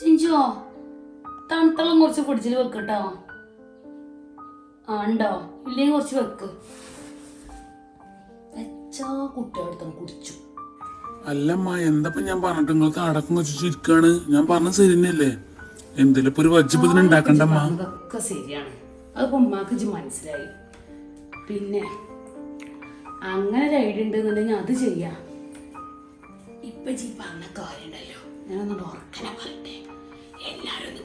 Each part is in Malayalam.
ചിഞ്ചോ തണുത്തളം കുറച്ച് ഫ്രിഡ്ജിൽ വെക്കട്ടോ ആ ഉണ്ടോ? ഇല്ലെങ്കിൽ കുറച്ച് വെക്ക്. വെച്ചാ കുട്ടികളെടുത്തും കുടിച്ചു. അല്ലമ്മ എന്തപ്പോ ഞാൻ പറഞ്ഞിട്ട് നിങ്ങൾക്ക് അടക്കം വെച്ചിരിക്കാണ് ഞാൻ പറഞ്ഞത് ശരി തന്നെയല്ലേ എന്തെങ്കിലും ഇപ്പൊ ഒരു വജ്ജിപ്പത്തിന് ഉണ്ടാക്കണ്ടമ്മ? അതൊക്കെ ശരിയാണ്. അതിപ്പോ ഉമ്മാക്ക് മനസ്സിലായി. പിന്നെ അങ്ങനെ ഒരു ഐഡിയ ഉണ്ടെന്നുണ്ടെങ്കിൽ അത് ചെയ്യാം. ഇപ്പൊ ജി പറഞ്ഞ കാര്യം ഉണ്ടല്ലോ. ഞാനൊന്ന് ഉറക്കണ പറയട്ടെ എല്ലാരും ഒന്ന്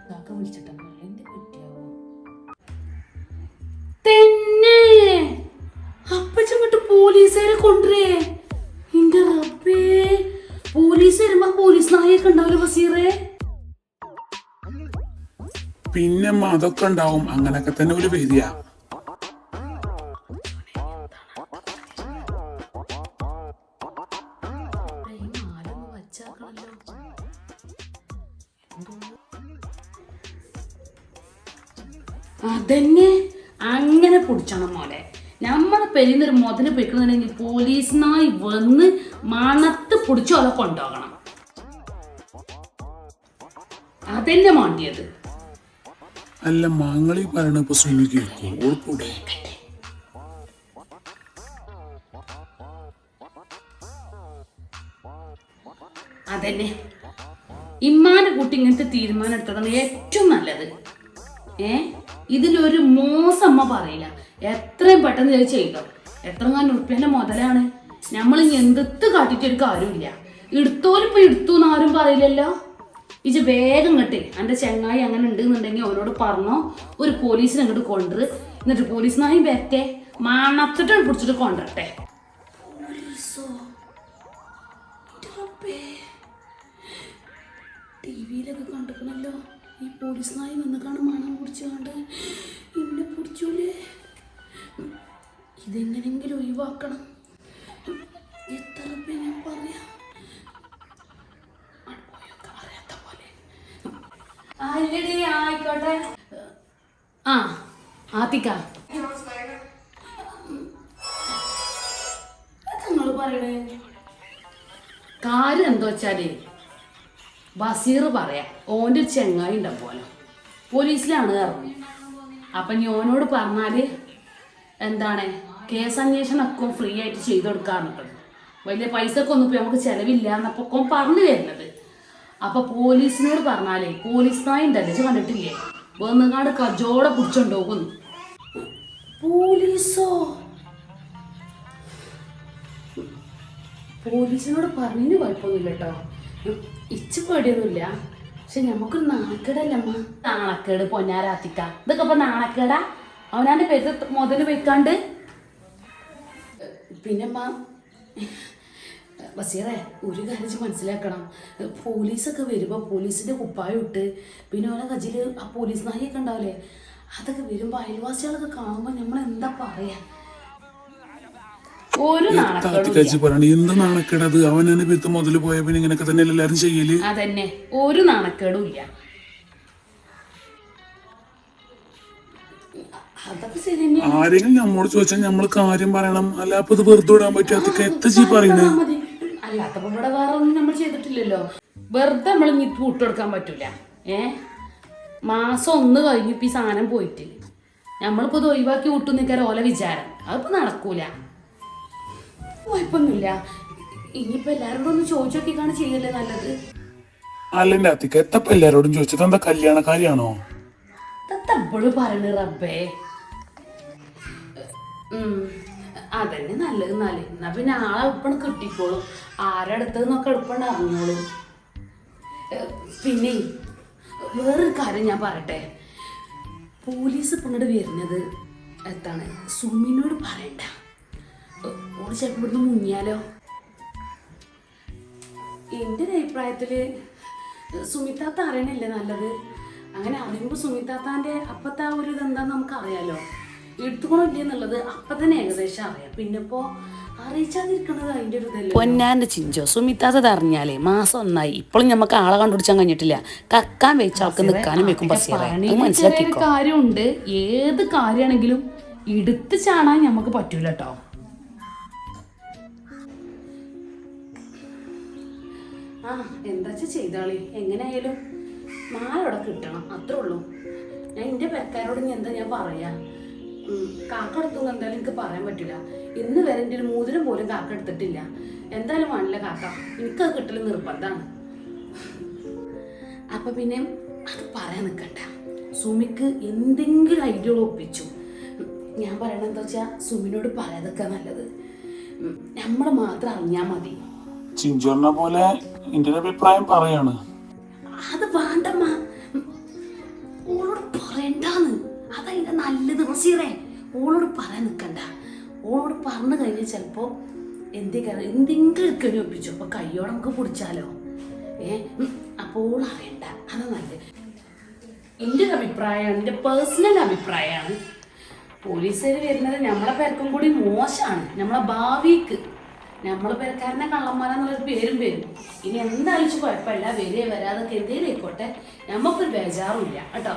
ഇതൊക്കെ എന്ത് പറ്റിയാവോ? തന്നെ. അപ്പച്ചങ്ങോട്ട് പോലീസുകാരെ കൊണ്ടുവരേ. എന്റെ റബ്ബേ. പോലീസ് വരുമ്പോ പോലീസ് നായൊക്കെ ഉണ്ടാവില്ല ബസീറേ പിന്നെ അതൊക്കെ ഉണ്ടാവും അങ്ങനൊക്കെ തന്നെ ഒരു വരിക അതന്നെ അങ്ങനെ പിടിച്ചണം മോനെ നമ്മളെ പെരിന്നൊരു മുതൽ പൊയ്ക്കണമെങ്കിൽ പോലീസിനായി വന്ന് മണത്ത് പിടിച്ചു അവളെ കൊണ്ടുപോകണം. അതെന്നെ മാണ്ടിയത്. അല്ല മാങ്ങളി പറയണ ഇപ്പൊ അതന്നെ. ഇമ്മാന്റെ കുട്ടി ഇങ്ങനത്തെ തീരുമാനം എടുത്തതാണ് ഏറ്റവും നല്ലത്. ഏ? ഇതിലൊരു മോശമ്മ പറയില്ല. എത്രയും പെട്ടെന്ന് ഇത് ചെയ്തോ. എത്ര ഉറുപ്പ്യന്റെ മുതലാണ്? നമ്മൾ എന്തെത്ത് കാട്ടിട്ടൊരു കാര്യമില്ല. ഇപ്പൊ എടുത്തു എന്ന് ആരും പറയില്ലല്ലോ. ഇജ് വേഗം കെട്ടെ എന്റെ ചെങ്ങായി അങ്ങനെ ഉണ്ടെന്നുണ്ടെങ്കിൽ അവരോട് പറഞ്ഞോ. ഒരു പോലീസിനെ അങ്ങോട്ട് കൊണ്ടുവരു. എന്നിട്ട് പോലീസ് നായി വരട്ടെ. മണത്തിട്ട് പിടിച്ചിട്ട് കൊണ്ടുവരട്ടെ. ടി വിയിലൊക്കെ കണ്ടിരിക്കണല്ലോ ഈ പോലീസ് നായി വന്നിക്കാണ് മണം പിടിച്ചു കണ്ട്. ഇന്നെ പിടിച്ചൂലേ ഇതെങ്ങനെങ്കിലും ഒഴിവാക്കണം. എത്ര രൂപ ഞാൻ പറയാം? അടുപ്പോയൊക്കെ അറിയാത്ത പോലെ. അല്ലടി ആയിക്കോട്ടെ. ആ ആത്തിക്ക. നിങ്ങൾ പറയണേ? കാര്യം എന്താ വെച്ചാലേ ബസീർ പറയാം ഓന്റെ ഒരു ചെങ്ങായി ഉണ്ടാവും പോലെ പോലീസിലാണ് ഇറങ്ങി അപ്പം ഞാനോട് ഓനോട് പറഞ്ഞാൽ എന്താണ് കേസ് അന്വേഷണമൊക്കെ ഫ്രീ ആയിട്ട് ചെയ്ത് കൊടുക്കാറുണ്ട് വലിയ പൈസക്ക് ഒന്നും ഇപ്പം നമുക്ക് ചിലവില്ല എന്നപ്പോൾ പറഞ്ഞു വരുന്നത്. അപ്പൊ പോലീസിനോട് പറഞ്ഞാലേ പോലീസ് നായി ഉണ്ടല്ലേ കണ്ടിട്ടില്ലേ? വന്നുകാട് കജോടെ പിടിച്ചോണ്ടോകുന്നു. പോലീസോ? പോലീസിനോട് പറഞ്ഞതിന് കുഴപ്പമൊന്നുമില്ല കേട്ടോ. ഇച്ച് പേടിയൊന്നുമില്ല. പക്ഷെ നമുക്കൊരു നാണക്കേടല്ലമ്മ നാണക്കേട് പൊന്നാരാത്തിക്ക ഇതൊക്കെ ഇപ്പൊ നാണക്കേടാ? അവനാന്റെ പേര് മുതൽ വെക്കാണ്ട് പിന്നെ ബസീറേ ഒരു കാര്യം മനസ്സിലാക്കണം. പോലീസൊക്കെ വരുമ്പോൾ പോലീസിന്റെ കുപ്പായം ഇട്ട് പിന്നെ ഓരോ കജിൽ ആ പോലീസ് നായൊക്കെ ഉണ്ടാവില്ലേ? അതൊക്കെ വരുമ്പോൾ അയൽവാസികളൊക്കെ കാണുമ്പോൾ നമ്മൾ എന്താ പറയാ? ഒരു നാണക്കേടും എന്ത് നാണക്കേടത്? അവൻ എന്നെ പെരുത്ത് മുതൽ പോയ പിന്നെ ഇങ്ങനെയൊക്കെ തന്നെ എല്ലാരും ചെയ്യൽ? അതന്നെ. ഒരു നാണക്കേടും ഇല്ല. ആരെങ്കിലും നമ്മോട് ചോദിച്ചാൽ നമ്മൾ കാര്യം പറയണം. അല്ല അപ്പൊ ഇത് വെറുതെ വിടാൻ പറ്റും എത്ര ചീ പറയണേ. അല്ലാത്തപ്പോ ഇവിടെ വേറെ ഒന്നും നമ്മൾ ചെയ്തിട്ടില്ലല്ലോ. വെറുതെ നമ്മൾ ഇനി കൂട്ടുകൊടുക്കാൻ പറ്റൂല. ഏ? മാസം ഒന്ന് കഴിഞ്ഞിപ്പോ ഈ സാധനം പോയിട്ട്. നമ്മളിപ്പോ ഇത് ഒഴിവാക്കി വിട്ടു നിൽക്കാൻ ഓല വിചാരം. അതിപ്പോ നടക്കൂല. കുഴപ്പമൊന്നുമില്ല. ഇനിയിപ്പോ എല്ലാവരോടും ഒന്ന് ചോദിച്ചു നോക്കിക്കാണ് ചെയ്യല്ലേ നല്ലത്. അല്ലെന്റെ അത്തിക്ക് എത്തപ്പ എല്ലാരോടും ചോദിച്ചത് എന്താ കല്യാണക്കാരിയാണോ തത്തപ്പോഴും പറയണ റബ്ബേ. അതന്നെ നല്ലത് നല്ല എന്നാ പിന്നെ ആളെ എളുപ്പം കിട്ടിക്കോളും. ആരടുത്തെന്നൊക്കെ എളുപ്പം അറിഞ്ഞോളും. പിന്നെ വേറൊരു കാര്യം ഞാൻ പറയട്ടെ. പോലീസ് ഇപ്പം ഇങ്ങോട്ട് വരുന്നത് എന്താണ്? സുമിനോട് പറയണ്ട. ഓൾ ചിലപ്പോൾ ഇവിടുന്ന് മുങ്ങിയാലോ? എന്റെ ഒരു അഭിപ്രായത്തിൽ സുമിത്താത്ത അറിയണല്ലേ നല്ലത്? അങ്ങനെ അറിയുമ്പോൾ സുമിത്താത്താന്റെ അപ്പത്തെ ആ ഒരു ഇതെന്താന്ന് നമുക്ക് അറിയാലോ എടുത്തുകൊണ്ടില്ല എന്നുള്ളത് അപ്പം തന്നെ ഏകദേശം അറിയാം. പിന്നെ ഇപ്പോൾ പൊന്നാന്റെ ചിഞ്ചോ സുമിത്താത്തത് അറിഞ്ഞാലേ മാസം ഒന്നായി. ഇപ്പോഴും നമുക്ക് ആളെ കണ്ടുപിടിച്ചാൻ കഴിഞ്ഞിട്ടില്ല. കക്കാൻ വെച്ച ആൾക്ക് നിൽക്കാനും വെക്കും മനസ്സിലാക്കി കാര്യമുണ്ട്. ഏത് കാര്യമാണെങ്കിലും എടുത്ത് ചാണാൻ നമുക്ക് പറ്റൂല കേട്ടോ ആ എന്താച്ചാ ചെയ്താളി? എങ്ങനെയായാലും നാളെ കിട്ടണം അത്രേ ഉള്ളൂ. ഞാൻ എന്റെ പെരക്കാരോട് ഇനി എന്താ ഞാൻ പറയാ? ഉം, കാക്ക എന്തായാലും എനിക്ക് പറയാൻ പറ്റില്ല. ഇന്ന് വരെ എന്റെ ഒരു മോതിരം പോലും കാക്ക എടുത്തിട്ടില്ല. എന്തായാലും വേണില്ല കാക്ക. എനിക്കത് കിട്ടൽ നിർബന്ധമാണ് അപ്പൊ പിന്നെ അത് പറയാൻ നിൽക്കണ്ട സുമിക്ക് എന്തെങ്കിലും ഐഡിയകൾ ഒപ്പിച്ചു. ഞാൻ പറയണത് എന്താ വെച്ചാൽ സുമിനോട് പറയാതൊക്കെ നല്ലത്. നമ്മൾ മാത്രം അറിഞ്ഞാൽ മതി. പോലെ എന്റെ അഭിപ്രായം പറയാണ്. അത് വേണ്ടമ്മ. ഓളോട് പറയണ്ടാന്ന്. അതതിന്റെ നല്ലത് ബസീറേ. ഓളോട് പറയാൻ നിൽക്കണ്ട ഓളോട് പറഞ്ഞു കഴിഞ്ഞാൽ ചിലപ്പോ എന്തെങ്കിലും എന്തെങ്കിലും ഇക്കണി ഒപ്പിച്ചു. അപ്പൊ കയ്യോടെ നമുക്ക് പിടിച്ചാലോ? ഏ? അപ്പോൾ അപ്പൊ ഓൾ അറിയണ്ട. അതാ നല്ലത്. എന്റെ ഒരു അഭിപ്രായമാണ് എന്റെ പേഴ്സണൽ അഭിപ്രായമാണ്. പോലീസുകാർ വരുന്നത് നമ്മളെ പേർക്കും കൂടി മോശമാണ്. നമ്മളെ ഭാവിക്ക്. നമ്മളെ പേർക്കാരനെ കള്ളന്മാരെന്നുള്ളൊരു പേരും വരും. ഇനി എന്തായാലും കുഴപ്പമില്ല. വരിക വരാതൊക്കെ എന്തേലും ആയിക്കോട്ടെ. നമുക്കൊരു ബേജാറുമില്ല. കേട്ടോ.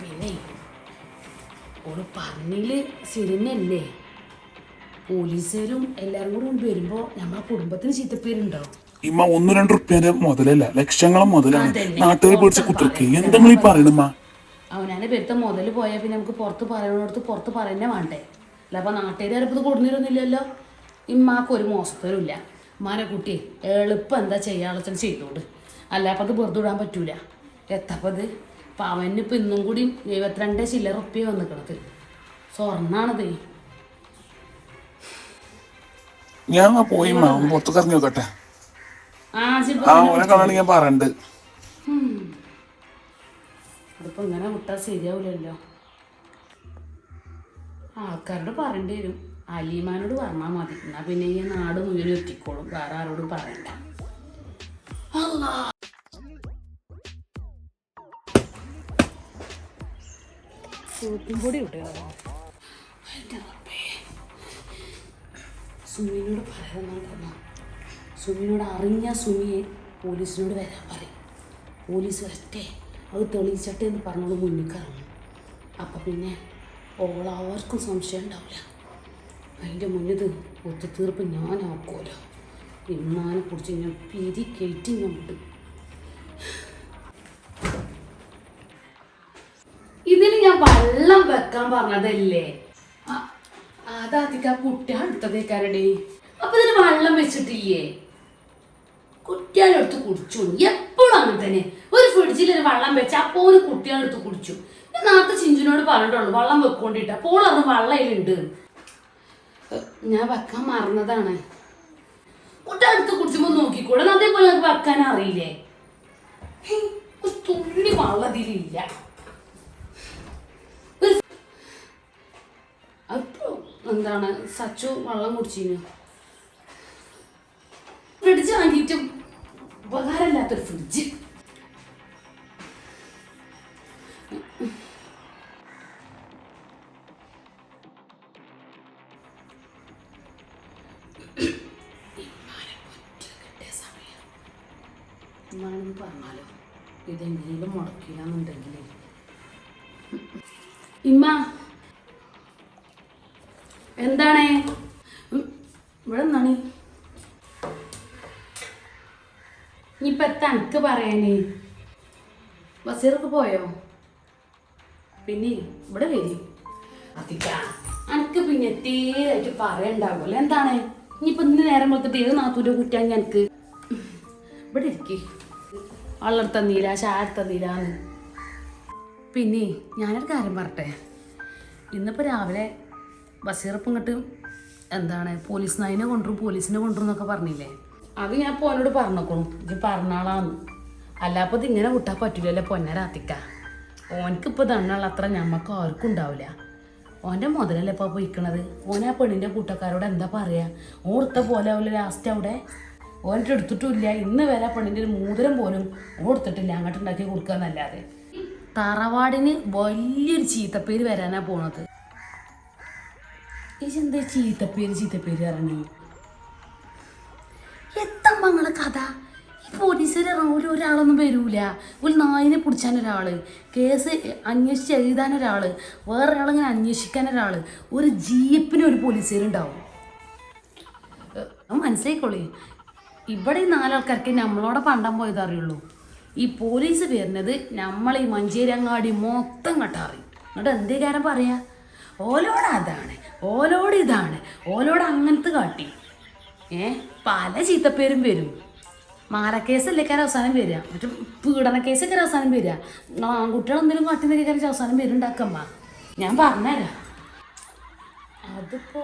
പിന്നെ ഓൾ പറഞ്ഞിൽ സിനിമയല്ലേ? പോലീസുകാരും എല്ലാരും കൂടെ കൊണ്ട് വരുമ്പോ നമ്മളെ കുടുംബത്തിന് ചീത്തപ്പേരുണ്ടോ? ഇമ്മ ഒന്ന് രണ്ട് റുപ്യന്റെ മുതലല്ല. ലക്ഷങ്ങളും മുതലാണ്. നാട്ടുകാർ പിടിച്ച് കുത്തിർക്ക് എന്തെങ്കിലും പറയണമ്മ അവനാനെ പെരുത്ത മുതൽ പോയാൽ പിന്നെ നമുക്ക് പുറത്ത് പറയണോടത്ത് പുറത്ത് പറയുന്നേ വേണ്ടേ? അല്ല അപ്പം നാട്ടുകാർ ചിലപ്പോൾ കൊടുന്നിരുന്നില്ലല്ലോ? ഇമ്മാക്ക് ഒരു മോശത്തരുമില്ല. ഉമ്മാനെ കുട്ടി എളുപ്പം എന്താ ചെയ്യാളച്ചൻ ചെയ്തോണ്ട് അല്ല അപ്പം അത് വെറുതെ വിടാൻ പറ്റൂല. എത്തപ്പത് അപ്പം ഇപ്പം ഇന്നും കൂടി എഴുപത്തിരണ്ട് ചില്ലറ ഉപ്പിയ വന്നിക്കണത്. സ്വർണാണത്. ഞാൻ പോയി പുറത്തേക്ക് നോക്കട്ടെ. ഞാൻ പറയണ്ട്. അതിപ്പോ ഇങ്ങനെ വിട്ടാൽ ശരിയാവില്ലല്ലോ ആൾക്കാരോട് പറയേണ്ടി വരും. അലീമാനോട് പറഞ്ഞാൽ മതി. എന്നാ പിന്നെ ഈ നാട് മുഴുവൻ എത്തിക്കോളും വേറെ ആരോടും പറയണ്ട. അല്ലാ. സോപ്പും പൊടി. സുമിനോട് പറയാൻ സുമിനോട് അറിഞ്ഞ സുമിയെ പോലീസിനോട് വരാൻ പറയും. പോലീസ് വരട്ടെ. അത് തെളിയിച്ചട്ടെ എന്ന് പറഞ്ഞോട് മുന്നിൽ കറങ്ങും അപ്പം പിന്നെ ഓളാവർക്കും സംശയം ഉണ്ടാവില്ല. അതിന്റെ മുന്നിൽ ഒത്തുതീർപ്പ് ഞാനാക്കുമല്ലോ. ഇമ്മാനെ കുറിച്ച് ഞാൻ പിരി കയറ്റി ഞാൻ വിട്ടു. ഇതിന് ഞാൻ വെള്ളം വെക്കാൻ പറഞ്ഞതല്ലേ? അതാധിക അതാദ്യം കുട്ടികൾ എടുത്തതേക്കാരടേ. അപ്പൊ ഇതിന് വെള്ളം വെച്ചിട്ടില്ലേ? കുട്ടികളെടുത്ത് കുടിച്ചു. എപ്പോഴും അങ്ങനെ തന്നെ. ഒരു ഫ്രിഡ്ജിൽ ഒരു വെള്ളം വെച്ച അപ്പോൾ ഒരു കുട്ടികളെടുത്ത് കുടിച്ചു. ഞാൻ നേരത്തെ ചിഞ്ചിനോട് പറഞ്ഞിട്ടുണ്ട് വള്ളം വെക്കൊണ്ടിട്ട്. അപ്പോൾ വള്ളയിലുണ്ട്. ഞാൻ വെക്കാൻ മറന്നതാണ്. കുട്ടി അടുത്ത് കുടിച്ചുമ്പോ നോക്കിക്കൂടെ അതേപോലെ നമുക്ക് വെക്കാൻ അറിയില്ലേ? തുള്ളി വള്ളതിലില്ല എന്താണ്? സച്ചു വള്ളം കുടിച്ചിനു. Fridge വാങ്ങിയിട്ടും ഉപകാരമില്ലാത്തൊരു fridge. എന്നാണെന്ന് പറഞ്ഞാലോ? ഇതെങ്ങനെയും മുടക്കില്ലെന്നുണ്ടെങ്കിൽ ഇമ്മ. എന്താണ്? ഇവിടെ നിന്നാണ്. ഇനിയിപ്പോ എത്താ എനിക്ക് പറയാനേ. ബസീറൊക്കെ പോയോ? പിന്നെ ഇവിടെ വരും. അതിക്കാ എനിക്ക് പിന്നെ തീരായിട്ട് പറയണ്ടാവുമല്ലോ എന്താണ്? ഇനിയിപ്പോ ഇന്ന് നേരം കൊടുത്തിട്ട് ഏത് നാത്തൂരെ കുറ്റാൻ എനിക്ക് ഇവിടെ ഇരിക്കേ. വെള്ളം തന്നീല ചായ നീരാന്ന്. പിന്നെ ഞാനൊരു കാര്യം പറട്ടെ. ഇന്നിപ്പോൾ രാവിലെ ബസീറപ്പം ഇങ്ങോട്ട് എന്താണ് പോലീസ് നായിനെ കൊണ്ടുവരും പോലീസിനെ കൊണ്ടുവരും എന്നൊക്കെ പറഞ്ഞില്ലേ? അത് ഞാൻ പോനോട് പറഞ്ഞേക്കണം. ഇത് പറഞ്ഞാളാന്ന് അല്ലാപ്പത് ഇങ്ങനെ വിട്ടാൽ പറ്റില്ലല്ലേ പൊന്നരാത്തിക്ക രാത്തിക്ക ഇപ്പോൾ തണ്ണുള്ള അത്ര ഞമ്മക്ക് ആർക്കും ഉണ്ടാവില്ല ഓന്റെ മുതലല്ലേ ഇപ്പോൾ പോയിക്കണത് ഓൻ ആ പെണ്ണിന്റെ കൂട്ടക്കാരോട് എന്താ പറയുക ഓർത്ത പോലെ ആവില്ല ലാസ്റ്റ് അവിടെ? ഓന്റെ എടുത്തിട്ടുമില്ല. ഇന്ന് വരെ പെണ്ണിന്റെ ഒരു മൂതരം പോലും ഓടുത്തിട്ടില്ല അങ്ങോട്ട് ഉണ്ടാക്കി കൊടുക്കുക എന്നല്ലാതെ. തറവാടിന് വലിയൊരു ചീത്തപ്പേര് വരാനാ പോണത്. ഈ എന്താ ചീത്തപ്പേര് ചീത്തപ്പേര് ഇറങ്ങി എത്തമ്മങ്ങളെ കഥ. ഈ പോലീസുകാർ ഇറങ്ങൂല ഒരാളൊന്നും വരൂല. ഒരു നായിനെ പിടിച്ചാൻ ഒരാൾ. കേസ് അന്വേഷിച്ച് എഴുതാൻ ഒരാൾ. വേറെ ഒരാളിങ്ങനെ അന്വേഷിക്കാൻ ഒരാൾ. ഒരു ജീപ്പിന് ഒരു പോലീസുകാരുണ്ടാവും. മനസ്സിലായിക്കോളേ. ഇവിടെ ഈ നാലാൾക്കാർക്ക് നമ്മളോടെ പണ്ടം പോയത് അറിയുള്ളൂ. ഈ പോലീസ് വരുന്നത് നമ്മൾ ഈ മഞ്ചേരങ്ങാടി മൊത്തം കട്ടാറി എന്നിട്ട് എന്തേ കാര്യം പറയാ? ഓലോട് അതാണ് ഓലോട് ഇതാണ് ഓലോട് അങ്ങനത്തെ കാട്ടി. ഏ പല ചീത്തപ്പേരും വരും. മാരക്കേസല്ലേക്കാരം അവസാനം വരിക. മറ്റു പീഡന കേസൊക്കെ അവസാനം വരിക. ആൺകുട്ടികൾ എന്തെങ്കിലും കാട്ടി നിൽക്കാൻ അവസാനം വരുന്നുണ്ടാക്കമ്മ ഞാൻ പറഞ്ഞുതരാം. അതിപ്പോ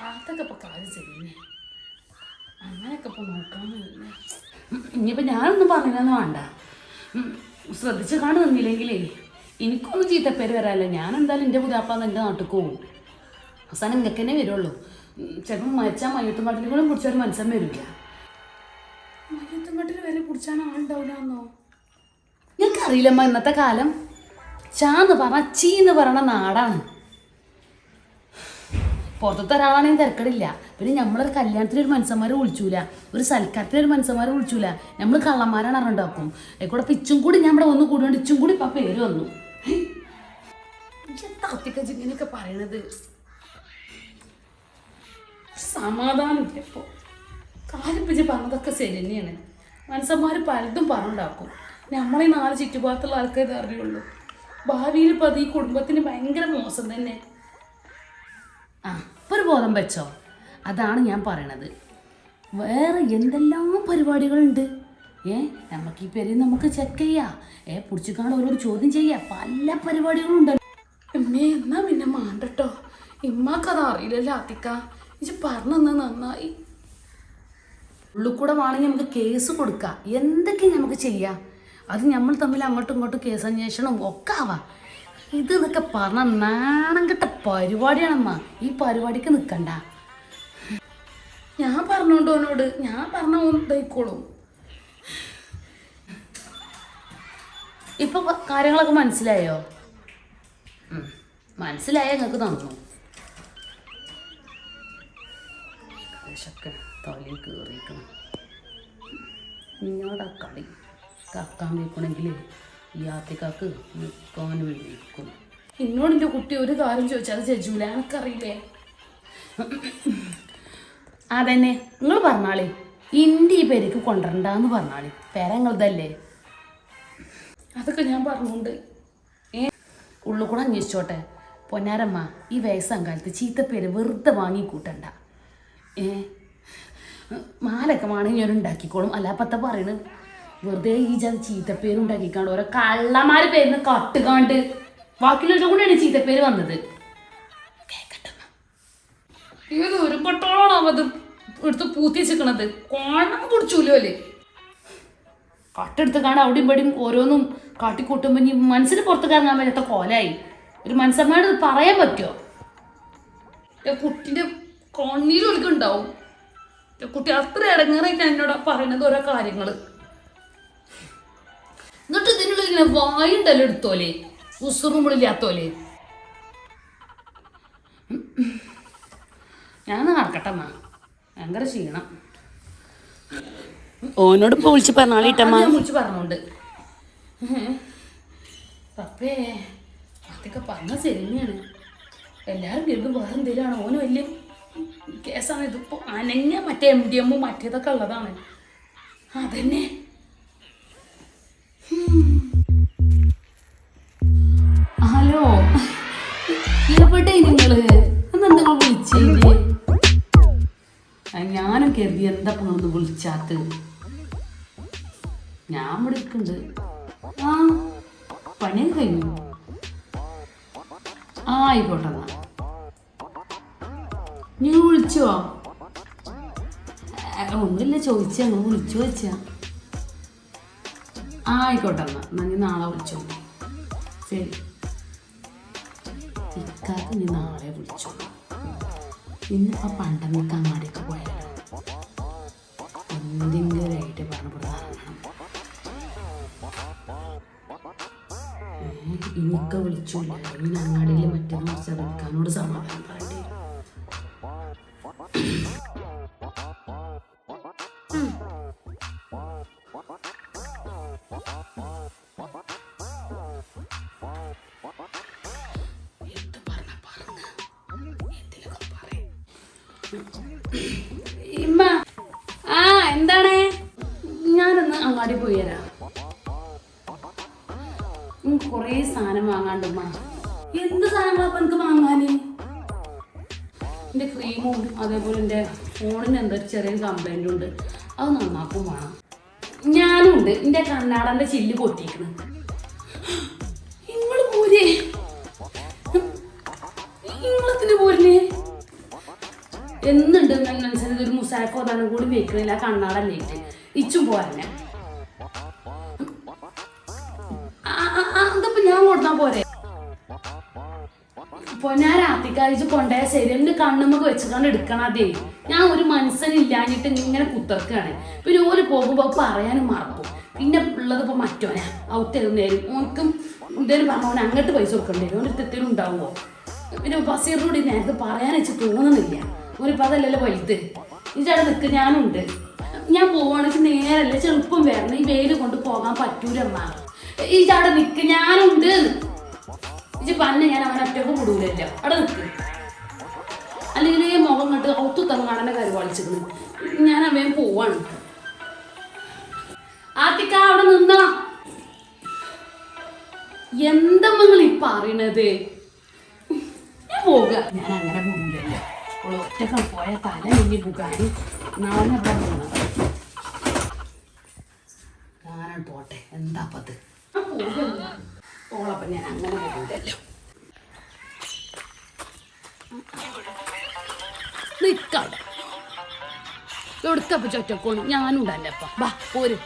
അതൊക്കെ ഇപ്പൊ കാര്യം ചെയ്യുന്നേ. അങ്ങനെയൊക്കെ ഇപ്പൊ നോക്കാൻ ഞാനൊന്നും പറഞ്ഞില്ലെന്ന് വേണ്ട. ശ്രദ്ധിച്ച് കാണു നിന്നില്ലെങ്കിലേ എനിക്കൊന്നും ചീത്തപ്പേര് വരാല്ല ഞാൻ എന്തായാലും എന്റെ പുതാപ്പാന്ന് എന്റെ നാട്ടിൽ പോകും അവസാനം ഇങ്ങക്ക് തന്നെ വരുള്ളൂ ചിലപ്പോൾ മരിച്ചാൽ മയ്യത്തുമാട്ടിലും പിടിച്ചൊരു മനസ്സം വരില്ല. മയ്യത്തുമാട്ടിൽ വരെ പിടിച്ചാൽ ആളുണ്ടാവില്ലെന്നോ നിങ്ങൾക്കറിയില്ലമ്മ ഇന്നത്തെ കാലം? ചാന്ന് പറഞ്ഞ ചീന്ന് പറയണ നാടാണ്. പുറത്തത്തെ ഒരാളാണെങ്കിൽ തിരക്കടില്ല. പിന്നെ നമ്മളൊരു കല്യാണത്തിന് ഒരു മനുഷ്യന്മാരെ വിളിച്ചൂല. ഒരു സൽക്കാരത്തിന് ഒരു മനുഷ്യന്മാരെ വിളിച്ചൂല. നമ്മൾ കള്ളന്മാരാണ് അറിണ്ടാക്കും കൂടെ പിച്ചും കൂടി ഞാൻ ഇവിടെ ഒന്ന് കൂടുകൊണ്ട് ഇച്ചും കൂടി ഇപ്പം പേര് വന്നു. ഇങ്ങനെയൊക്കെ പറയണത്? സമാധാനമില്ല ഇപ്പോൾ കാലിപ്പിച്ച് പറഞ്ഞതൊക്കെ ശരി തന്നെയാണ് മനുഷ്യന്മാർ പലതും പറഞ്ഞുണ്ടാക്കും. നമ്മളെ നാല് ചുറ്റുപാടത്തുള്ള ആൾക്കാർ അറിയുള്ളൂ. ഭാവിയിൽ ഇപ്പം അത് ഈ കുടുംബത്തിന് ഭയങ്കര മോശം തന്നെ. ആ ഇപ്പൊ ഒരു ബോധം വെച്ചോ. അതാണ് ഞാൻ പറയണത്. വേറെ എന്തെല്ലാം പരിപാടികളുണ്ട്? ഏ നമുക്ക് ഈ പേര് നമുക്ക് ചെക്ക് ചെയ്യാം. ഏ പിടിച്ചിക്കാണ്ട് ഓരോട് ചോദ്യം ചെയ്യാം. പല പരിപാടികളും ഉണ്ട് എമ്മേ എന്നാ പിന്നെ മാണ്ടട്ടോ. ഇമ്മാക്കത് അറിയില്ലല്ലോ ആത്തിക്ക. ഇജ് പറഞ്ഞു നന്നായി. ഉള്ളിൽ കൂടെ വേണമെങ്കിൽ നമുക്ക് കേസ് കൊടുക്കാം. എന്തൊക്കെ നമുക്ക് ചെയ്യാം? അത് നമ്മൾ തമ്മിൽ അങ്ങോട്ടും ഇങ്ങോട്ടും കേസ് അന്വേഷണം ഒക്കെ ആവാം. ഇത് എന്നൊക്കെ പറഞ്ഞ നാണം കിട്ട പരിപാടിയാണമ്മ ഈ പരിപാടിക്ക് നിൽക്കണ്ട ഞാൻ പറഞ്ഞോണ്ട് അവനോട് ഞാൻ പറഞ്ഞ ഇതായിക്കോളും. ഇപ്പൊ കാര്യങ്ങളൊക്കെ മനസ്സിലായോ. മനസ്സിലായ നിങ്ങൾക്ക് തന്നു. തലയിൽ തൊലി കയറിയിരിക്കണം നിങ്ങളുടെ കളി. കക്കാൻ വെക്കണമെങ്കിൽ ഈ നിൽക്കാൻ വേണ്ടി നിൽക്കും എന്നോട് എന്റെ കുട്ടി ഒരു കാര്യം ചോദിച്ചാൽ അത് ജജൂല. എനിക്കറിയില്ലേ? അതന്നെ. നിങ്ങൾ പറഞ്ഞാളേ. ഇന്ത്യ ഈ പേരേക്ക് കൊണ്ടുവരണ്ടെന്ന് പറഞ്ഞാളി. പേര നിങ്ങളതല്ലേ അതൊക്കെ ഞാൻ പറഞ്ഞുകൊണ്ട് ഏ? ഉള്ളു കൂടെ അന്വേഷിച്ചോട്ടെ. പൊന്നാരമ്മ ഈ വയസ്സാം കാലത്ത് ചീത്തപ്പേര് വെറുതെ വാങ്ങിക്കൂട്ടണ്ട ഏ? മാലൊക്കെ വേണമെങ്കിൽ ഞാൻ ഉണ്ടാക്കിക്കോളും അല്ലാപ്പത്ത പത്ത പറയണ്. വെറുതെ ഈ ജാതി ചീത്തപ്പേര് ഉണ്ടാക്കിക്കാണ്ട് ഓരോ കള്ളമാര് പേരിന് കട്ടുകാണ്ട് ബാക്കിയുള്ളവരുടെ കൂടെയാണ് ചീത്തപ്പേര് വന്നത്. ഇത് ഒരു പട്ടോളാണ് അത് എടുത്ത് പൂത്തി വെച്ചിക്കണത്? കോണം കുടിച്ചൂലോ അല്ലേ? കട്ടെടുത്ത് കാണാൻ അവിടെയും ഇവിടെയും ഓരോന്നും കാട്ടിക്കൂട്ടുമ്പോൾ ഇനി മനസ്സിന് പുറത്ത് കറങ്ങാൻ പറ്റാത്ത കോലായി. ഒരു മനസ്സമ്മയോട് പറയാൻ പറ്റുമോ കുട്ടിന്റെ കുട്ടിന്റെ കണ്ണീരൊലിക്ക് ഉണ്ടാവും എന്റെ കുട്ടി അത്ര ഇടങ്ങാറായിട്ട് എന്നോട് പറയണത് ഓരോ കാര്യങ്ങൾ എന്നിട്ട് ഇതിനുള്ള ഇങ്ങനെ വായുണ്ടല്ലോ എടുത്തോലെ. ഉസുറുമ്പിളില്ലാത്തോലെ ഞാൻ നടക്കട്ടെ അമ്മ. ഭയങ്കര ക്ഷീണം. ഓനോട് ഇപ്പൊ വിളിച്ച് പറഞ്ഞാളിട്ടമ്മ വിളിച്ച് പറഞ്ഞോണ്ട്. പപ്പേ അതൊക്കെ പറഞ്ഞ ശരിയാണ് എല്ലാവരും വീണ്ടും വേറെ എന്തെങ്കിലുമാണ് ഓന് വലിയ കേസാണ്. ഇതിപ്പോ അനങ്ങ മറ്റേ എം ഡി എമ്മും മറ്റേതൊക്കെ ഉള്ളതാണ്. അതന്നെ. വിളിച്ചാത്ത് ഞാൻ ഇവിടെ ആ പണി കഴിഞ്ഞു. ആ ആയിക്കോട്ടെ നീ വിളിച്ചോ? ഒന്നുമില്ല ചോദിച്ച നിങ്ങൾ വിളിച്ചു വെച്ചാ. ആയിക്കോട്ടെ എന്നാ. നീ നാളെ വിളിച്ചോ. ശരി. ഇക്കാത്ത നീ നാളെ വിളിച്ചോ ഇന്നിപ്പോ പണ്ടെന്നൊക്കെ അങ്ങാടിയൊക്കെ പോയാലോ? എന്തെങ്കിലുമായിട്ട് പറഞ്ഞപ്പെടുത്തണം ഇനിയൊക്കെ വിളിച്ചില്ല ഇനി അങ്ങാടിയിൽ മറ്റേ മറിച്ച് എടുക്കാനോട് സമാധാനം പറയട്ടെ. ഇമ്മ. ഞാനൊന്ന് അങ്ങാടി കൊറേ സാധനം വാങ്ങാണ്ടുമ്മ എന്ത് സാധനങ്ങളാ എനിക്ക് വാങ്ങാന്? എന്റെ ക്രീമും അതേപോലെ എന്റെ ഫോണിന് എന്തൊരു ചെറിയ കംപ്ലൈന്റ് ഉണ്ട്. അത് നന്നാക്കും വേണം ഞാനും ഉണ്ട്. എന്റെ കണ്ണാടന്റെ ചില്ല് പൊട്ടിയിരിക്കുന്നു നിങ്ങൾ പോരേ. നിങ്ങളത്തിന് പോരേ എന്തുണ്ട് മനസ്സിന് ഒരു മുസാഫോ അതാണ് കൂടി വെക്കണില്ല. കണ്ണാടല്ലേറ്റ് ഇച്ചും പോരന്നെ. ഞാൻ കൊടുത്താ പോരെ. പൊന്നാര ആത്തിക്കാരിച്ച് കൊണ്ടുപോയ എന്റെ കണ്ണുമ്മക്ക് വെച്ചിട്ടാണ് എടുക്കണതേ ഞാൻ ഒരു മനസ്സിനില്ലാഞ്ഞിട്ട് ഇങ്ങനെ കുത്തർക്കാണ്. പിന്നെ ഓൽ പോകുമ്പോ പറയാനും മറക്കും. പിന്നെ ഉള്ളത് ഇപ്പൊ മറ്റോനെ ഔത്തരും നേരും ഓനക്കും എന്തേലും പറഞ്ഞോനെ അങ്ങോട്ട് പൈസ കൊടുക്കണ്ടേ ഓന്റെ തെത്തേലും ഉണ്ടാവുമോ പിന്നെ ബസീറിനോട് നേരത്തെ പറയാൻ വെച്ച് തോന്നുന്നില്ല. ഓനിപ്പോ അതല്ലല്ലോ വലുത്. ഇതവിടെ നിൽക്ക് ഞാനുണ്ട്. ഞാൻ പോവാണെങ്കിൽ നേരല്ലേ ചെറുപ്പം വരണം. ഈ വെയിൽ കൊണ്ട് പോകാൻ പറ്റൂലമ്മ. ഇതവിടെ നിക്ക് ഞാനുണ്ട്. ഇജ് പറഞ്ഞ ഞാൻ അവനെ ഒറ്റയ്ക്ക് വിടൂലല്ലോ. അവിടെ നിൽക്ക് അല്ലെങ്കിൽ ഈ മുഖം കണ്ട് ഔത്തു തങ്ങാടനെ കരുവാളിച്ചിരുന്നു ഞാൻ അവൻ പോവാണ്. ആത്തിക്ക അവിടെ നിന്നാ? എന്താ നിങ്ങൾ ഈ പറയണത്? ഞാൻ പോവുക. ഞാൻ അങ്ങനെ പോകുന്നില്ല ഒറ്റക്കം പോയ തല മിന്നി പോകാൻ നാളെ ഓളപ്പം ഞാൻ അങ്ങനെ പോകില്ലല്ലോ നിക്കവിടെ. എവിടുക്കപ്പ ചൊറ്റക്കോണി ഞാനും ഉണ്ടല്ലപ്പ ബാ പോര്.